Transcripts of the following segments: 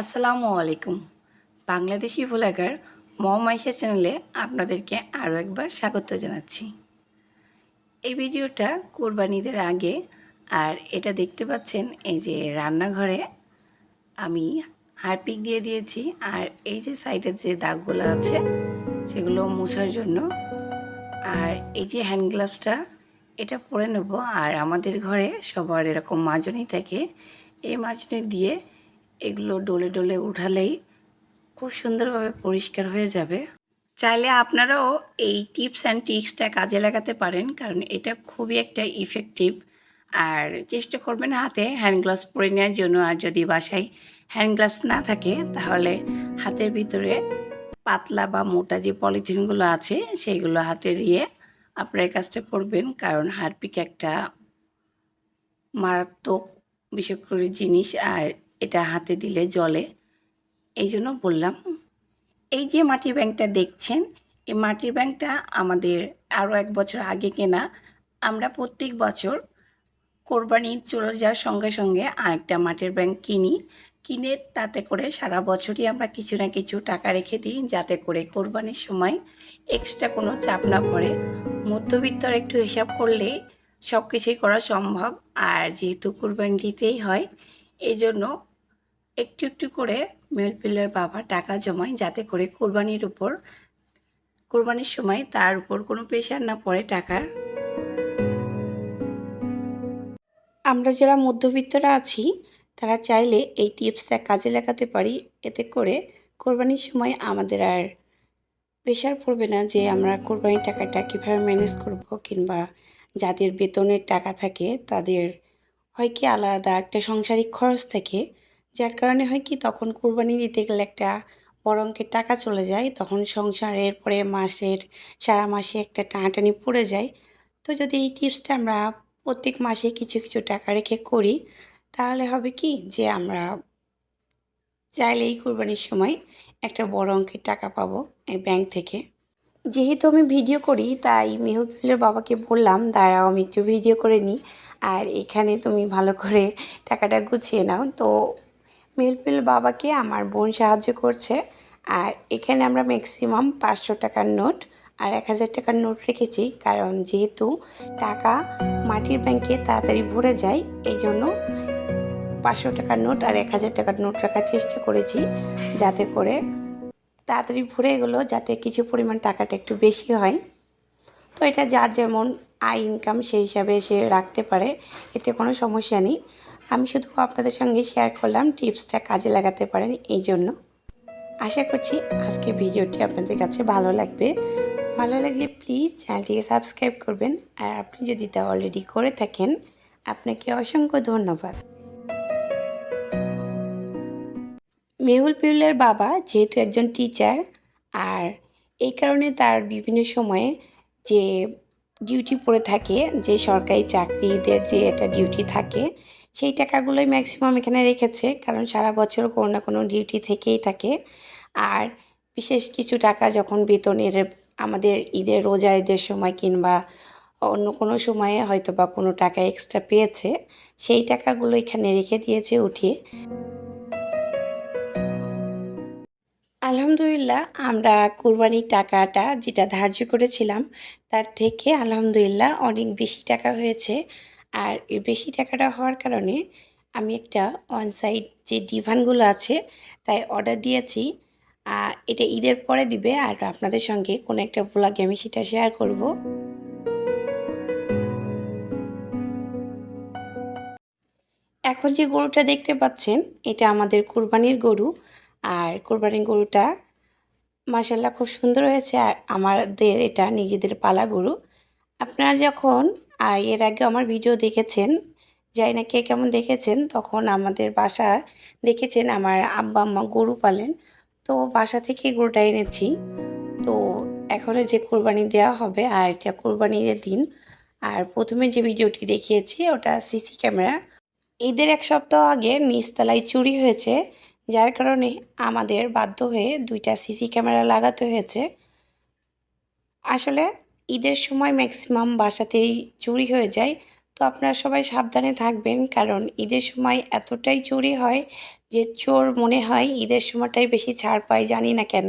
আসসালামু আলাইকুম। বাংলাদেশি ভ্লগার মমাইশা চ্যানেলে আপনাদেরকে আরও একবার স্বাগত জানাচ্ছি। এই ভিডিওটা কোরবানিদের আগে আর এটা দেখতে পাচ্ছেন এই যে রান্নাঘরে আমি হারপিক দিয়ে দিয়েছি আর এই যে সাইডের যে দাগগুলো আছে সেগুলো মোছার জন্য। আর এই যে হ্যান্ড গ্লাভসটা, এটা পরে নেব। আর আমাদের ঘরে সবার এরকম মাজনি থাকে। এই মাজনি দিয়ে এগুলো ডলে ডলে উঠালেই খুব সুন্দরভাবে পরিষ্কার হয়ে যাবে। চাইলে আপনারাও এই টিপস অ্যান্ড ট্রিক্সটা কাজে লাগাতে পারেন, কারণ এটা খুবই একটা ইফেক্টিভ আর চেষ্টা করবেন হাতে হ্যান্ড গ্লাভস পরে নেওয়ার জন্য, আর যদি বাসায় হ্যান্ড গ্লাভস না থাকে, তাহলে হাতের ভিতরে পাতলা বা মোটা যে পলিথিনগুলো আছে সেইগুলো হাতে দিয়ে আপনারা এই কাজটা করবেন, কারণ হারপিক একটা মারাত্মক বিশেষ করে জিনিস, আর এটা হাতে দিলে জলে। এই জন্য বললাম, এই যে মাটির ব্যাংকটা দেখছেন, এই মাটির ব্যাংকটা আমাদের আরও এক বছর আগে কেনা, আমরা প্রত্যেক বছর কোরবানি চলে যাওয়ার সঙ্গে সঙ্গে আরেকটা মাটির ব্যাংক কিনি। কিনে তাতে করে সারা বছরই আমরা কিছু না কিছু টাকা রেখে দিই, যাতে করে কোরবানির সময় এক্সট্রা কোনো চাপ না পড়ে। মধ্যবিত্তর একটু হিসাব করলে সব কিছুই করা সম্ভব, আর যেহেতু কোরবানি দিতেই হয়, এই জন্য একটু একটু করে মেলপিলের বাবা টাকা জমায় যাতে করে কোরবানির উপর, কোরবানির সময় তার উপর কোনো প্রেশার না পড়ে টাকার। আমরা যারা মধ্যবিত্তরা আছি, তারা চাইলে এই টিপসটা কাজে লাগাতে পারি। এতে করে কোরবানির সময় আমাদের আর প্রেশার পড়বে না যে আমরা কোরবানির টাকাটা কীভাবে ম্যানেজ করব কিংবা যাদের বেতনের টাকা থাকে, তাদের হয় কি আলাদা একটা সাংসারিক খরচ থাকে যার কারণে হয় কি, তখন কোরবানি দিতে গেলে একটা বড় অঙ্কের টাকা চলে যায়। তখন সংসারের পরে মাসের, সারা মাসে একটা টানাটানি পড়ে যায়। তো যদি এই টিপসটা আমরা প্রত্যেক মাসে কিছু কিছু টাকা রেখে করি, তাহলে হবে কি যে আমরা চাইলে এই কোরবানির সময় একটা বড় অঙ্কের টাকা পাবো এই ব্যাংক থেকে। যেহেতু আমি ভিডিও করি, তাই মেহুল বাবাকে বললাম, দাঁড়াও, আমি একটু ভিডিও করে নিই। আর এখানে তুমি ভালো করে টাকাটা গুছিয়ে নাও। তো মেহুল বাবাকে আমার বোন সাহায্য করছে। আর এখানে আমরা ম্যাক্সিমাম পাঁচশো টাকার নোট আর এক হাজার টাকার নোট রেখেছি। কারণ যেহেতু টাকা মাটির ব্যাংকে তাড়াতাড়ি ভরে যায়, এই জন্য পাঁচশো টাকার নোট আর এক হাজার টাকার নোট রাখার চেষ্টা করেছি যাতে করে তাড়াতাড়ি ভরে গেলো, যাতে কিছু পরিমাণ টাকাটা একটু বেশি হয়। তো এটা যার যেমন আয় ইনকাম সেই হিসাবে সে রাখতে পারে, এতে কোনো সমস্যা নেই। আমি শুধু আপনাদের সঙ্গে শেয়ার করলাম টিপসটা কাজে লাগাতে পারেন এই জন্য। আশা করছি আজকে ভিডিওটি আপনাদের কাছে ভালো লাগবে। ভালো লাগলে প্লিজ চ্যানেলটিকে সাবস্ক্রাইব করবেন। আর আপনি যদি তা অলরেডি করে থাকেন, আপনাকে অসংখ্য ধন্যবাদ। মেহুল পিউলের বাবা যেহেতু একজন টিচার আর এই কারণে তার বিভিন্ন সময়ে যে ডিউটি পড়ে থাকে, যে সরকারি চাকরিদের যে একটা ডিউটি থাকে সেই টাকাগুলোই ম্যাক্সিমাম এখানে রেখেছে, কারণ সারা বছর কোনো না কোনো ডিউটি থেকেই থাকে। আর বিশেষ কিছু টাকা যখন বেতনের, আমাদের ঈদের, রোজা ঈদের সময় কিংবা অন্য কোনো সময়ে হয়তো বা কোনো টাকা এক্সট্রা পেয়েছে, সেই টাকাগুলো এখানে রেখে দিয়েছে উঠিয়ে আলহামদুলিল্লাহ, আমরা কোরবানির টাকাটা যেটা ধার্য করেছিলাম, তার থেকে আলহামদুলিল্লাহ অনেক বেশি টাকা হয়েছে। আর এই বেশি টাকাটা হওয়ার কারণে আমি একটা অন সাইড যে ডিভানগুলো আছে, তাই অর্ডার দিয়েছি। এটা ঈদের পরে দিবে আর আপনাদের সঙ্গে কোনো একটা ব্লগে আমি সেটা শেয়ার করব। এখন যে গরুটা দেখতে পাচ্ছেন, এটা আমাদের কোরবানির গরু। আর কোরবানির গরুটা মাসাল্লাহ খুব সুন্দর হয়েছে। আর আমাদের এটা নিজেদের পালা গরু। আপনারা যখন এর আগে আমার ভিডিও দেখেছেন, যাই না কে কেমন দেখেছেন, তখন আমাদের বাসা দেখেছেন আমার আব্বা আম্মা গরু পালেন। তো বাসা থেকে গরুটা এনেছি। তো এখনও যে কোরবানি দেওয়া হবে আর এটা কোরবানির দিন। আর প্রথমে যে ভিডিওটি দেখিয়েছি, ওটা সিসি ক্যামেরা। ঈদের এক সপ্তাহ আগে নিচতলায় চুরি হয়েছে, যার কারণে আমাদের বাধ্য হয়ে দুইটা সিসি ক্যামেরা লাগাতে হয়েছে। আসলে ঈদের সময় ম্যাক্সিমাম বাসাতেই চুরি হয়ে যায়। তো আপনারা সবাই সাবধানে থাকবেন, কারণ ঈদের সময় এতটাই চুরি হয় যে চোর মনে হয় ঈদের সময়টাই বেশি ছাড় পায়, জানি না কেন।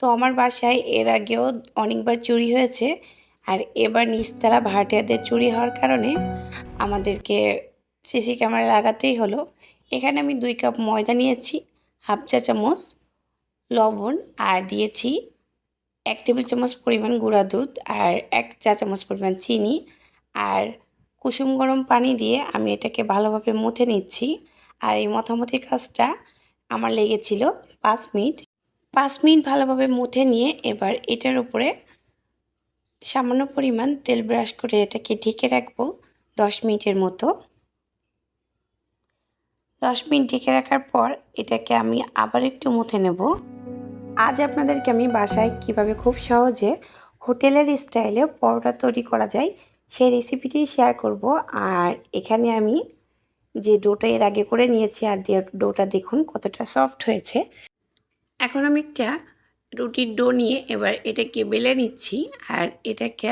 তো আমার বাসায় এর আগেও অনেকবার চুরি হয়েছে, আর এবার নিচতলা ভাড়াটিয়াদের চুরি হওয়ার কারণে আমাদেরকে সিসি ক্যামেরা লাগাতেই হলো। এখানে আমি দুই কাপ ময়দা নিয়েছি, হাফ চা চামচ লবণ, আর দিয়েছি এক টেবিল চামচ পরিমাণ গুঁড়া দুধ আর এক চা চামচ পরিমাণ চিনি আর কুসুম গরম পানি দিয়ে আমি এটাকে ভালোভাবে মুথে নিচ্ছি। আর এই মথামথি কাজটা আমার লেগেছিল পাঁচ মিনিট। পাঁচ মিনিট ভালোভাবে মুথে নিয়ে এবার এটার উপরে সামান্য পরিমাণ তেল ব্রাশ করে এটাকে ঢেকে রাখব দশ মিনিটের মতো। দশ মিনিট ঢেকে রাখার পর এটাকে আমি আবার একটু মুথে নেব। আজ আপনাদেরকে আমি বাসায় কীভাবে খুব সহজে হোটেলের স্টাইলে পরোটা তৈরি করা যায় সেই রেসিপিটি শেয়ার করব। আর এখানে আমি যে ডোটা এর আগে করে নিয়েছি আর ডোটা দেখুন কতটা সফট হয়েছে। এখন আমি একটা রুটির ডো নিয়ে এবার এটাকে বেলে নিচ্ছি আর এটাকে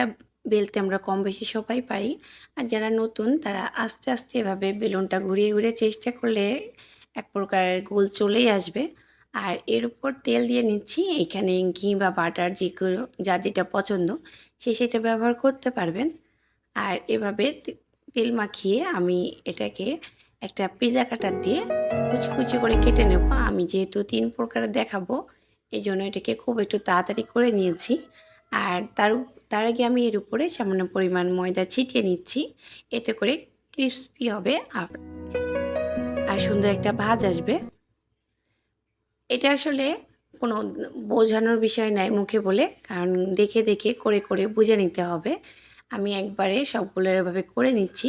বেলতে আমরা কম বেশি সবাই পারি। আর যারা নতুন তারা আস্তে আস্তে এভাবে বেলুনটা ঘুরিয়ে ঘুরিয়ে চেষ্টা করলে এক প্রকার গোল চলেই আসবে। আর এর উপর তেল দিয়ে নিচ্ছি। এখানে ঘি বা বাটার যে যা যেটা পছন্দ, সে সেটা ব্যবহার করতে পারবেন। আর এভাবে তেল মাখিয়ে আমি এটাকে একটা পিজা কাটার দিয়ে কুচি কুচি করে কেটে নেব। আমি যেহেতু তিন প্রকারের দেখাবো এই জন্য এটাকে খুব একটু তাড়াতাড়ি করে নিয়েছি। আর তার তার আগে আমি এর উপরে সামান্য পরিমাণ ময়দা ছিটিয়ে নিচ্ছি। এতে করে ক্রিস্পি হবে আর আর সুন্দর একটা ভাজ আসবে। এটা আসলে কোনো বোঝানোর বিষয় নাই মুখে বলে, কারণ দেখে দেখে, করে করে বুঝে নিতে হবে। আমি একবারে সবগুলো এভাবে করে নিচ্ছি।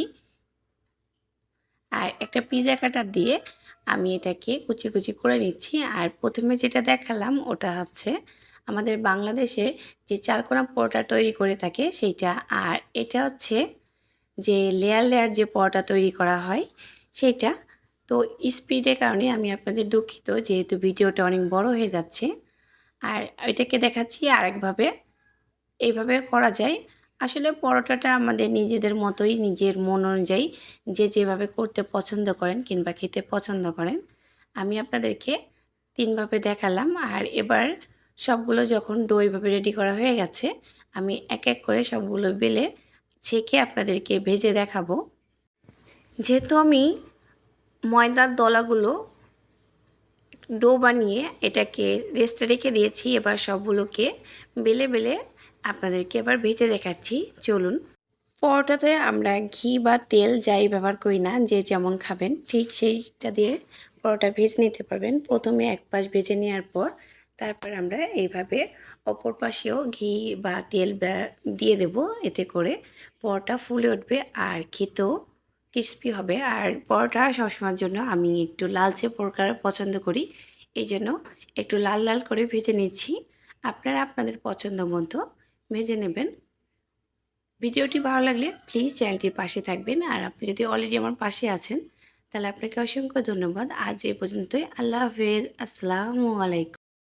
আর একটা পিজা কাটার দিয়ে আমি এটাকে কুচি কুচি করে নিচ্ছি। আর প্রথমে যেটা দেখালাম ওটা হচ্ছে আমাদের বাংলাদেশে যে চারকোনা পরোটা তৈরি করে থাকে সেইটা। আর এটা হচ্ছে যে লেয়ার লেয়ার যে পরোটা তৈরি করা হয়, সেইটা তো স্পিডের কারণে আমি আপনাদের দুঃখিত, যেহেতু ভিডিওটা অনেক বড় হয়ে যাচ্ছে। আর এটাকে দেখাচ্ছি আরেকভাবে। এইভাবে করা যায়। আসলে পরোটাটা আমাদের নিজেদের মতোই, নিজের মন অনুযায়ী যে যেভাবে করতে পছন্দ করেন কিংবা খেতে পছন্দ করেন, আমি আপনাদেরকে তিনভাবে দেখালাম। আর এবার সবগুলো যখন ডো এইভাবে রেডি করা হয়ে গেছে, আমি এক এক করে সবগুলো বেলে ছেঁকে আপনাদেরকে ভেজে দেখাবো। যেহেতু আমি ময়দার দলাগুলো ডো বানিয়ে এটাকে রেস্টে রেখে দিয়েছি। এবার সবগুলোকে বেলে বেলে আপনাদেরকে এবার ভেজে দেখাচ্ছি। চলুন। পরোটাতে আমরা ঘি বা তেল যাই ব্যবহার করি না, যে যেমন খাবেন, ঠিক সেইটা দিয়ে পরোটা ভেজে নিতে পারবেন। প্রথমে এক পাশ ভেজে নেওয়ার পর তারপর আমরা এইভাবে অপর পাশেও ঘি বা তেল দিয়ে দেব। এতে করে পরোটা ফুলে উঠবে। আর খেতেও ক্রিস্পি হবে। আর পরোটা সবসময়ের জন্য আমি একটু লালচে প্রকার পছন্দ করি। এই জন্য একটু লাল লাল করে ভেজে নিচ্ছি। আপনারা আপনাদের পছন্দ মতো ভেজে নেবেন। ভিডিওটি ভালো লাগলে প্লিজ চ্যানেলটির পাশে থাকবেন। আর আপনি যদি অলরেডি আমার পাশে আছেন, তাহলে আপনাকে অসংখ্য ধন্যবাদ। আজ এই পর্যন্তই। আল্লাহ হাফেজ। আসসালামু আলাইকুম।